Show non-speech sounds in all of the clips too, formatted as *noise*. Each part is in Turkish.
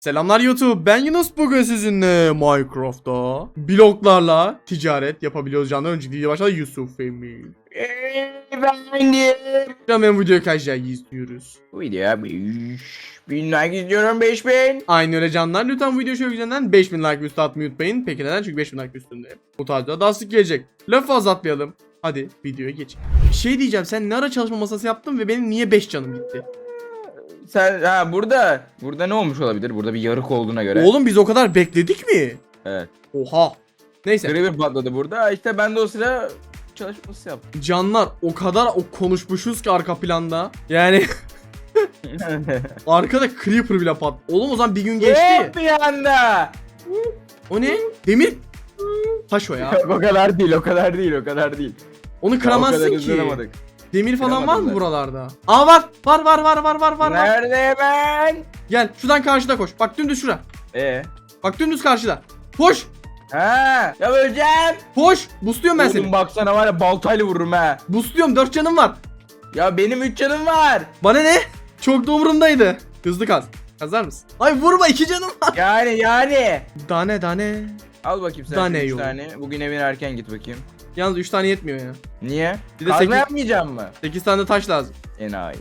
Selamlar YouTube. Ben Yunus. Bugün sizinle Minecraft'ta bloklarla ticaret yapabiliyoruz canlar. Önceki video başladı Yusuf Emir. Efendim. Hemen videoyu kaçacağız izliyoruz. Bu videoya 5000 like istiyorum 5000. Aynı öyle canlar. Lütfen video şöyle güzelinden 5000 like üstü atmayı unutmayın. Peki neden? Çünkü 5000 like üstünde. Bu tarzda daha sık gelecek. Lafı fazla atmayalım. Hadi videoya. Bir şey diyeceğim. Sen ne ara çalışma masası yaptın ve benim niye 5 canım gitti? Sen ha burada. Burada ne olmuş olabilir? Burada bir yarık olduğuna göre. Oğlum biz o kadar bekledik mi? Evet. Oha. Neyse. Creeper patladı burada. İşte ben de o sıra çalışması yaptım. Canlar o kadar o konuşmuşuz ki arka planda. Yani *laughs* arkada creeper bile pat. Oğlum o zaman bir gün geçti. Hop bir anda. O ne? Demir. Taş o ya. Yok *laughs* o kadar değil o kadar değil o kadar değil. Onu Ya, o kıramazsın ki. hızlanamadık. Demir falan var mı buralarda? Aa var. Var var var var var var. Nerede ben? Gel şuradan karşıda koş. Bak dümdüz şura. Ee. Bak dümdüz karşıda. Koş. Ha, ya öleceğim. Koş. Boostluyorum ben Oğlum seni. baksana var ya baltayla vururum ha. Boostluyorum. 4 canım var. Ya benim 3 canım var. Bana ne? Çok da umurumdaydı. Hızlı kaz. Kazar mısın? Ay vurma 2 canım var. Yani yani. Dane dane. Al bakayım sen Daha şu ne üç yolu? tane. Bugün evin erken git bakayım. Yalnız 3 tane yetmiyor ya. Niye? Bir de Kazma sekiz- yapmayacağım mı? 8 tane de taş lazım. Enayi.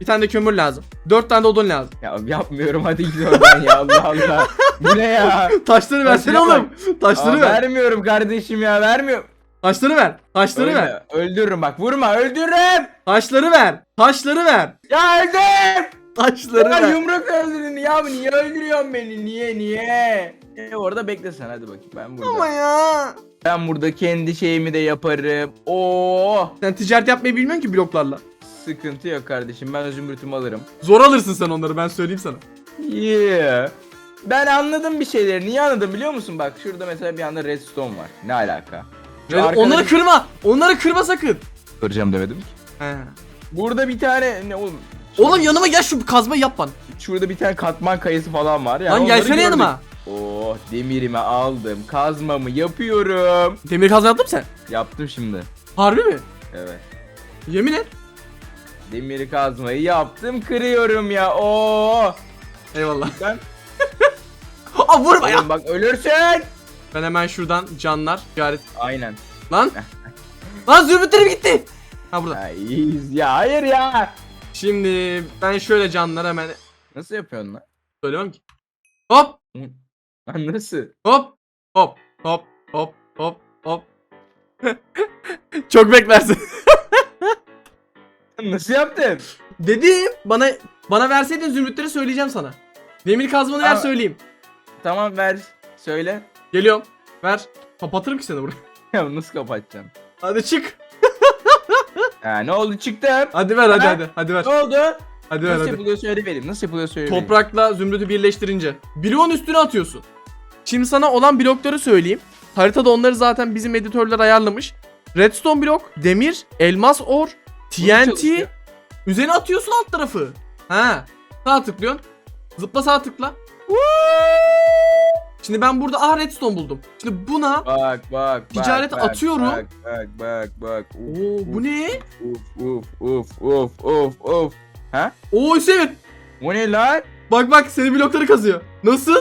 Bir tane de kömür lazım. 4 tane de odun lazım. Ya yapmıyorum hadi git oradan ya Allah Allah. Bu ne ya? *laughs* Taşları versene Taşları oğlum. *laughs* Taşları Aa, ver. vermiyorum kardeşim ya vermiyorum. Taşları ver. Taşları Ölme, ver. Öldürürüm bak vurma öldürürüm. Taşları ver. Taşları ver. Ya öldür. Taşları Ya ver. yumruk öldürün ya niye öldürüyorsun beni niye niye? E, orada bekle sen hadi bakayım ben burada. Ama ya. Ben burada kendi şeyimi de yaparım. Oo Sen ticaret yapmayı bilmiyorsun ki bloklarla. sıkıntı yok kardeşim ben zümrütümü alırım. Zor alırsın sen onları ben söyleyeyim sana. Yeah. Ben anladım bir şeyleri. Niye anladım biliyor musun? Bak şurada mesela bir anda redstone var. Ne alaka? Şu Yani arkada onları kırma. Onları kırma sakın. Kıracağım demedim ki. He. Burada bir tane ne oğlum? Oğlum yanıma gel şu kazmayı yap bana. Şurada bir tane katman kayısı falan var ya. Lan onları gelsene gördük. yanıma. Oh demirimi aldım. Kazmamı yapıyorum. Demir kazma yaptın mı sen? Yaptım şimdi. Harbi mi? Evet. Yemin et. Demiri kazmayı yaptım. Kırıyorum ya. Oo. Eyvallah. *laughs* Ben *laughs* Aa vurma ya. Oğlum bak ölürsün. Ben hemen şuradan canlar ticaret. Aynen. Lan. *laughs* Lan zümrütlerim gitti. Ha burada. Ya, iyiyiz ya hayır ya. Şimdi ben şöyle canlar hemen Nasıl yapıyorsun lan? söylemem ki. Hop Lan nasıl? hop hop hop hop hop hop. *laughs* Çok beklersin. *laughs* Nasıl yaptın? Dedim bana bana verseydin zümrütleri söyleyeceğim sana. Demir kazmanı ver Ama- söyleyeyim. Tamam ver. Söyle. Geliyorum. Ver. Kapatırım ki seni buraya. *laughs* Ya nasıl kapatacaksın? Hadi çık. Ha ne oldu çıktım. Hadi ver hadi Ha? hadi. Hadi ver. Ne oldu? Hadi ver Nasıl hadi. yapılıyor söyle vereyim. Nasıl yapılıyor söyle vereyim. Toprakla zümrütü birleştirince. Bloğun üstüne atıyorsun. Şimdi sana olan blokları söyleyeyim. Haritada onları zaten bizim editörler ayarlamış. Redstone blok, demir, elmas or, TNT. Üzerine atıyorsun alt tarafı. Ha. Sağ tıklıyorsun. Zıpla sağ tıkla. Şimdi ben burada ah redstone buldum. Şimdi buna Bak bak. Ticarete bak, atıyorum. Bak bak bak bak. Uf, Oo bu ne? Uf uf uf uf uf uf. Ha? Oo Hüseyin. O ne lan? Bak bak senin blokları kazıyor. Nasıl?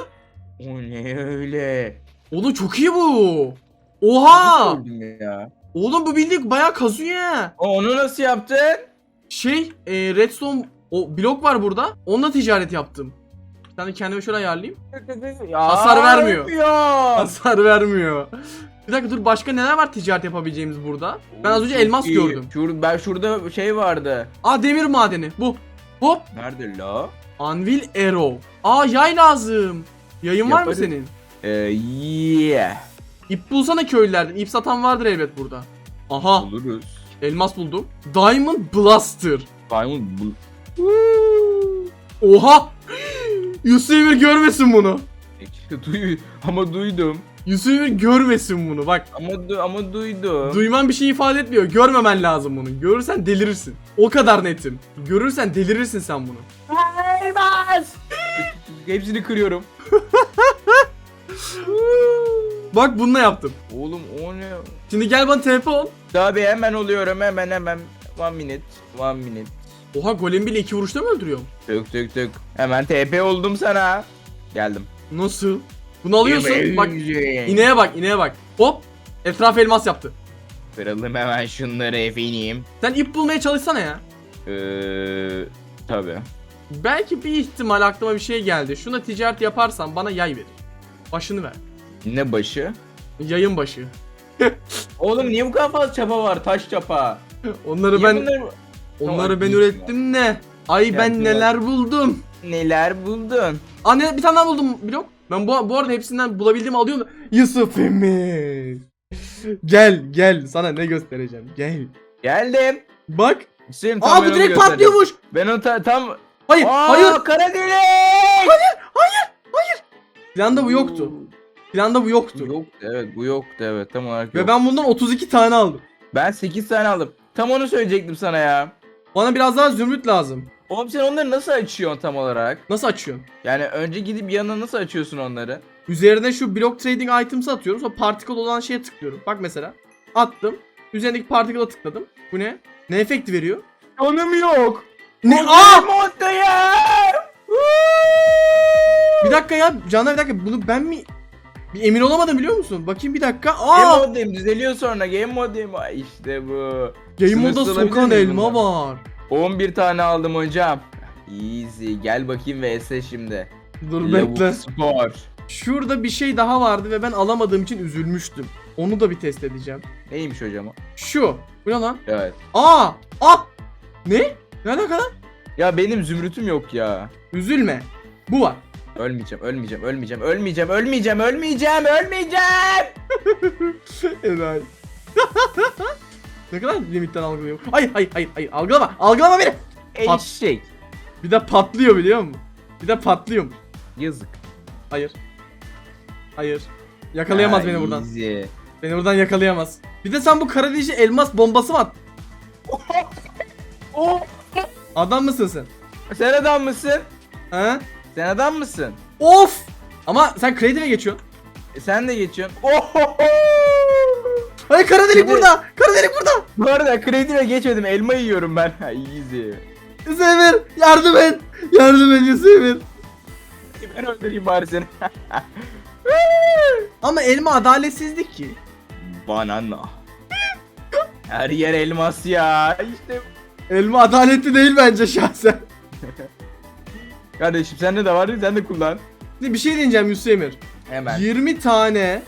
O ne öyle? Oğlum çok iyi bu. Oha! Nasıl ya? Oğlum bu bildik bayağı kazıyor ya. Onu nasıl yaptın? Şey, e, redstone o blok var burada. Onunla ticaret yaptım. Bir tane kendime şöyle ayarlayayım. Ya, Hasar vermiyor. yapıyor. Hasar vermiyor. Bir dakika dur başka neler var ticaret yapabileceğimiz burada? Ben az önce Çok elmas iyi. gördüm. Şur ben şurada şey vardı. Aa demir madeni bu. Hop. Nerede la? Anvil arrow. Aa yay lazım. Yayın var mı Yaparız. senin? Ee, yeah. İp bulsana köylülerden. İp satan vardır elbet burada. Aha Oluruz. elmas buldum. Diamond Blaster. Diamond bu. Oha. Yusuf Emir görmesin bunu. İşte duy ama duydum. Yusuf Emir görmesin bunu bak. Ama du ama duydum. Duyman bir şey ifade etmiyor. Görmemen lazım bunu. Görürsen delirirsin. O kadar netim. Görürsen delirirsin sen bunu. Elmas. Hepsini kırıyorum. *laughs* Bak bununla yaptım. Oğlum o ne? Şimdi gel bana TP ol. Tabii hemen oluyorum hemen hemen. One minute. One minute. Oha golem bile iki vuruşta mı öldürüyorum? Tök tök tök. Hemen TP oldum sana. Geldim. Nasıl? Bunu alıyorsun. Bak ineğe bak ineğe bak. Hop. Etraf elmas yaptı. Kıralım hemen şunları efendim. Sen ip bulmaya çalışsana ya. Eee tabi. Belki bir ihtimal aklıma bir şey geldi. Şuna ticaret yaparsan bana yay verir. Başını ver. Ne başı? Yayın başı. *laughs* Oğlum niye bu kadar fazla çapa var? Taş çapa. Onları Niye ben bunları- onları Tamam, ben iyisin ürettim ne? Ay ben dur. neler buldum. Neler buldun? Anne bir tane daha buldum blok. Ben bu, bu arada hepsinden bulabildiğimi alıyorum. Yusuf Emir. gel gel sana ne göstereceğim. Gel. Geldim. Bak. Tam Aa ben bu onu direkt patlıyormuş. Ben o ta- tam... Hayır Aa, hayır. Kara delik! Planda bu yoktu. Planda bu yoktu. Yoktu evet bu yoktu evet tam olarak Ve yok. ben bundan 32 tane aldım. Ben 8 tane aldım. Tam onu söyleyecektim sana ya. Bana biraz daha zümrüt lazım. Oğlum sen onları nasıl açıyorsun tam olarak? Nasıl açıyorsun? Yani önce gidip yanına nasıl açıyorsun onları? Üzerine şu block trading items'ı atıyorum. Sonra particle olan şeye tıklıyorum. Bak mesela. Attım. Üzerindeki particle'a tıkladım. Bu ne? Ne efekti veriyor? Onum yok. Ne? Aa! modda. Bir dakika ya. Caner bir dakika. Bunu ben mi... Bir emin olamadım biliyor musun? Bakayım bir dakika. Game Aa! moddayım düzeliyor sonra game moddayım. Ay işte bu. Game moda Sınırsız sokan miyim elma bundan? var. 11 tane aldım hocam. Easy gel bakayım vs şimdi. Dur Lavuk bekle. Spor. Şurada bir şey daha vardı ve ben alamadığım için üzülmüştüm. Onu da bir test edeceğim. Neymiş hocam o? Şu. Bu ne lan? Evet. Aa! Aa! Ne? Ne alaka lan? Ya benim zümrütüm yok ya. Üzülme. Bu var. Ölmeyeceğim, ölmeyeceğim, ölmeyeceğim, ölmeyeceğim, ölmeyeceğim, ölmeyeceğim, ölmeyeceğim. *laughs* Helal. *laughs* ne kadar limitten algılıyor. Hayır hayır hayır hayır algılama. Algılama beni. Eşek. Bir de patlıyor biliyor musun? Bir de patlıyor. Yazık. Hayır. Hayır. Yakalayamaz Ha, beni buradan. easy. Beni buradan yakalayamaz. Bir de sen bu kara elmas bombası mı at? *laughs* Oh. Adam mısın sen? Sen adam mısın? He? Sen adam mısın? Of! Ama sen creative'e geçiyorsun. E, sen de geçiyorsun. Oh. Hayır kara delik Şimdi- burada. Kara delik burada. Bu arada krediye geçmedim. Elma yiyorum ben. Ha, easy. Yusuf'ur yardım et. Yardım et Yusuf'ur. Ben öldüreyim bari seni. *laughs* Ama elma adaletsizlik ki. Banana. Her yer elmas ya. İşte Elma adaletli değil bence şahsen. *laughs* kardeşim sende de var sen de kullan. Şimdi bir şey diyeceğim Yusuf Emir. Hemen. 20 tane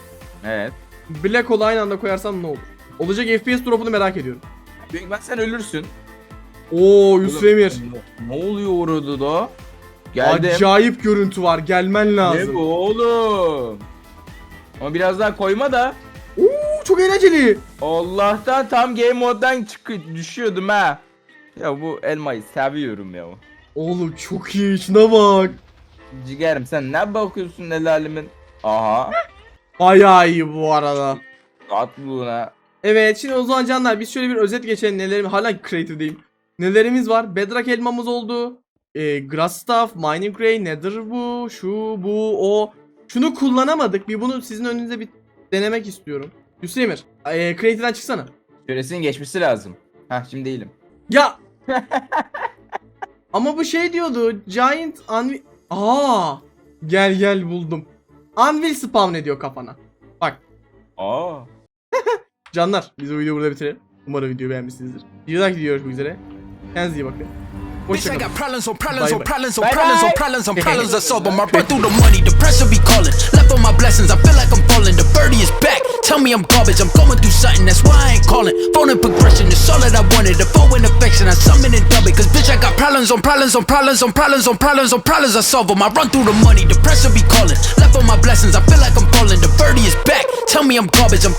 Evet. Black Hole aynı anda koyarsam ne olur? Olacak FPS drop'unu merak ediyorum. Büyük ben sen ölürsün. Oo Yusuf Oğlum, Emir. Ne oluyor orada da? Geldim. Acayip görüntü var. Gelmen Ne lazım. bu oğlum? Ama biraz daha koyma da. Oo, çok eğlenceli. Allah'tan tam game moddan çık düşüyordum ha. Ya bu elmayı seviyorum ya. Oğlum çok iyi. Şuna bak. Ciğerim sen ne bakıyorsun el alemin? Aha. Bayağı iyi bu arada. Tatlılığına. Evet şimdi o zaman canlar biz şöyle bir özet geçelim nelerim hala creative'deyim. Nelerimiz var? Bedrock elmamız oldu. E, grass staff, mining ray, nether bu, şu, bu, o. Şunu kullanamadık. Bir bunu sizin önünüze bir denemek istiyorum. Hüseyin e, creative'den çıksana. Süresinin geçmesi lazım. Hah şimdi değilim. Ya. *laughs* Ama bu şey diyordu. Giant Anvil... Aa. Gel gel buldum. Anvil spawn ediyor kafana. Bak. Aa. *laughs* Canlar biz bu videoyu burada bitirelim. Umarım videoyu beğenmişsinizdir. Bir dahaki video görüşmek üzere. Kendinize iyi bakın. Bitch, I got problems on problems on problems on problems on problems on *laughs* problems I solve them. I run through the money, the pressure be calling. Left on my blessings, Tell me I'm garbage, I'm going through something, that's why I ain't calling. Phone and progression is all that I wanted. The phone and affection, I summon and dub it. Cause bitch, I got problems on problems on problems on problems on problems on problems I solve them. I run through the money, the pressure be calling. Left on my blessings, I feel like I'm falling. The birdie is back. Tell me I'm garbage, I'm